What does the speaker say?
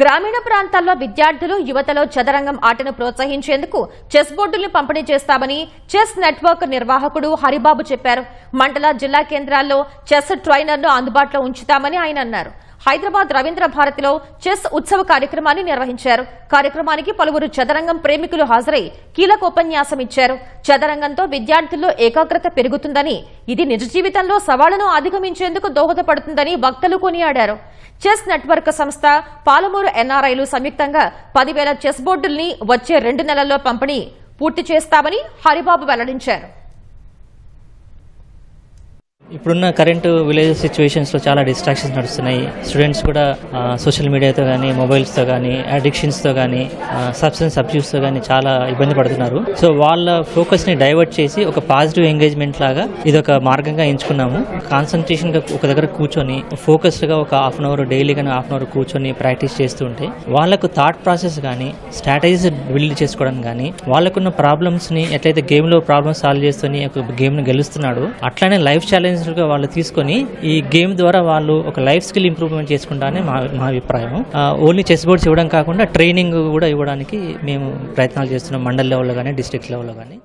గ్రామీణ ప్రాంతాల్లో విద్యార్థులు యువతలో చదరంగం ఆటను ప్రోత్సహించేందుకు చెస్ బోర్డులను పంపిణీ చేస్తామని చెస్ నెట్వర్క్ నిర్వాహకుడు హరిబాబు చెప్పారు. మండల జిల్లా కేంద్రాల్లో చెస్ ట్రైనర్ను అందుబాటులో ఉంచుతామని ఆయన అన్నారు. హైదరాబాద్ రవీంద్ర భారతిలో చెస్ ఉత్సవ కార్యక్రమాన్ని నిర్వహించారు. కార్యక్రమానికి పలువురు చదరంగం ప్రేమికులు హాజరై కీలక ఉపన్యాసం ఇచ్చారు. చదరంగంతో విద్యార్థుల్లో ఏకాగ్రత పెరుగుతుందని ఇది నిజ జీవితంలో సవాళ్ళను అధిగమించేందుకు దోహదపడుతుందని వక్తలు కొనియాడారు. చెస్ నెట్వర్క్ సంస్థ పాలమూరు ఎన్ఆర్ఐలు సంయుక్తంగా పదివేల చెస్ బోర్డుల్ని వచ్చే రెండు నెలల్లో పంపిణీ పూర్తి చేస్తామని హరిబాబు వెల్లడించారు. ఇప్పుడున్న కరెంటు విలేజ్ సిచ్యువేషన్స్లో చాలా డిస్ట్రాక్షన్స్ నడుస్తున్నాయి. స్టూడెంట్స్ కూడా సోషల్ మీడియాతో కానీ మొబైల్స్తో కానీ అడిక్షన్స్తో కానీ సబ్స్టెన్స్ అబ్యూస్తో కానీ చాలా ఇబ్బంది పడుతున్నారు. సో వాళ్ళ ఫోకస్ని డైవర్ట్ చేసి ఒక పాజిటివ్ ఎంగేజ్మెంట్ లాగా ఇది ఒక మార్గంగా ఎంచుకున్నాము. కాన్సన్ట్రేషన్గా ఒక దగ్గర కూర్చొని ఫోకస్డ్గా ఒక హాఫ్ అన్ అవర్ డైలీ కానీ హాఫ్ అన్ అవర్ కూర్చొని ప్రాక్టీస్ చేస్తూ ఉంటే వాళ్ళకు థాట్ ప్రాసెస్ కానీ స్ట్రాటజీస్ బిల్డ్ చేసుకోవడం కానీ వాళ్ళకున్న ప్రాబ్లమ్స్ని ఎట్లయితే గేమ్లో ప్రాబ్లమ్స్ సాల్వ్ చేస్తూనే ఒక గేమ్ని గెలుస్తున్నాడు అట్లానే లైఫ్ ఛాలెంజ్ ఛాలెంజ్గా వాళ్ళు తీసుకొని ఈ గేమ్ ద్వారా వాళ్ళు ఒక లైఫ్ స్కిల్ ఇంప్రూవ్మెంట్ చేసుకుంటానే మా మా అభిప్రాయం ఓన్లీ చెస్ బోర్డ్స్ ఇవ్వడం కాకుండా ట్రైనింగ్ కూడా ఇవ్వడానికి మేము ప్రయత్నాలు చేస్తున్నాం మండల్ లెవెల్లో కానీ డిస్ట్రిక్ట్ లెవెల్లో కానీ.